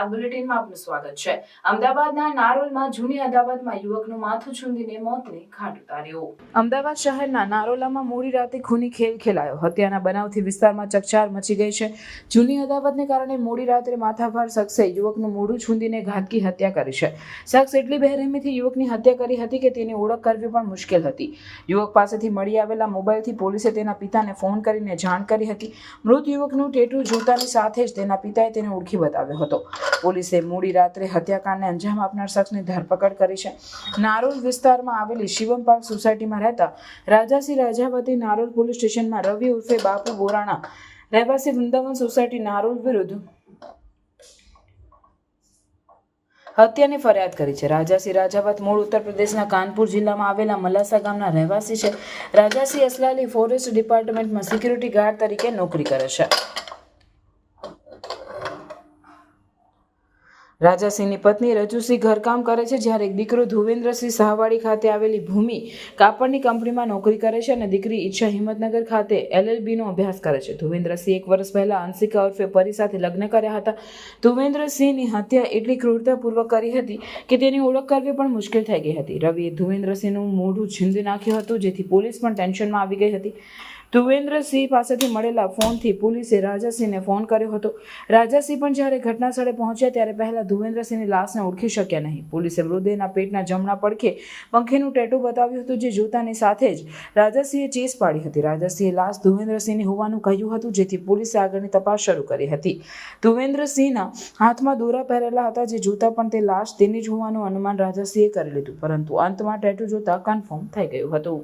ગુજરાત બુલેટિનમાં આપનું સ્વાગત છે. અમદાવાદના નારોલમાં જૂની અદાવતમાં યુવકનું માથું છૂંદીને મોતને ઘાટ ઉતાર્યો. અમદાવાદ શહેરના નારોલામાં મોડી રાતે ખૂની ખેલ ખેલાયો. હત્યાના બનાવથી વિસ્તારમાં ચકચાર મચી ગઈ છે. જૂની અદાવતને કારણે મોડી રાત્રે માથાભાર શખ્સે યુવકનું મોઢું છૂંદીને ઘાતકી હત્યા કરી છે. શખ્સ એટલી બેરહેમીથી યુવકની હત્યા કરી હતી કે તેની ઓળખ કરવી પણ મુશ્કેલ હતી. યુવક પાસેથી મળી આવેલા મોબાઈલથી પોલીસે તેના પિતાને ફોન કરીને જાણ કરી હતી. મૃત યુવકનું ટેટુ જોતાની સાથે જ તેના પિતાએ તેને ઓળખી બતાવ્યો હતો. પોલીસે મોડી રાત્રે હત્યાકાંડને અંજામ આપનાર શખ્સની ધરપકડ કરી છે. નારોલ વિસ્તારમાં આવેલી શિવમ પાર્ક સોસાયટીમાં રહેતા રાજાસિંહ રાજાવતી નારોલ પોલીસ સ્ટેશનમાં રવિ ઉર્ફે બાપુ બોરાણા રહેવાસી વૃંદાવન સોસાયટી નારોલ વિરુદ્ધ હત્યાની ફરિયાદ કરી છે. રાજાસિંહ રાજાવત મૂળ ઉત્તર પ્રદેશના કાનપુર જિલ્લામાં આવેલા મલાસા ગામના રહેવાસી છે. રાજાસિંહ અસલાલી ફોરેસ્ટ ડિપાર્ટમેન્ટમાં સિક્યુરિટી ગાર્ડ તરીકે નોકરી કરે છે. રાજાસિંહની પત્ની રજુસિંહ ઘરકામ કરે છે જ્યારે એક દીકરો ધુવેન્દ્રસિંહ સહવાડી ખાતે આવેલી ભૂમિ કાપડની કંપનીમાં નોકરી કરે છે અને દીકરી ઈચ્છા હિંમતનગર ખાતે એલએલબીનો અભ્યાસ કરે છે. ધુવેન્દ્રસિંહ એક વર્ષ પહેલાં અંશિકા ઉર્ફે પરી સાથે લગ્ન કર્યા હતા. ધુવેન્દ્રસિંહની હત્યા એટલી ક્રૂરતાપૂર્વક કરી હતી કે તેની ઓળખ કરવી પણ મુશ્કેલ થઈ ગઈ હતી. રવિએ ધુવેન્દ્રસિંહનું મોઢું છીંદી નાખ્યું હતું, જેથી પોલીસ પણ ટેન્શનમાં આવી ગઈ હતી. ધુવેન્દ્રસિંહ પાસેથી મળેલા ફોનથી પોલીસે રાજાસિંહને ફોન કર્યો હતો. રાજાસિંહ પણ જ્યારે ઘટના સ્થળે પહોંચ્યા ત્યારે પહેલા ધુવેન્દ્રસિંહની લાશને ઓળખી શક્યા નહીં. પોલીસે મૃતદેહના પેટના જમણા પડખે પંખીનું ટેટુ બતાવ્યું હતું જે જોતાની સાથે જ રાજાસિંહે ચીસ પાડી હતી. રાજાસિંહે લાશ ધુવેન્દ્રસિંહની હોવાનું કહ્યું હતું, જેથી પોલીસે આગળની તપાસ શરૂ કરી હતી. ધુવેન્દ્રસિંહના હાથમાં દોરા પહેરેલા હતા, જે જોતા પણ તે લાશ તેની જ હોવાનું અનુમાન રાજાસિંહે કરી લીધું, પરંતુ અંતમાં ટેટુ જોતા કન્ફર્મ થઈ ગયું હતું.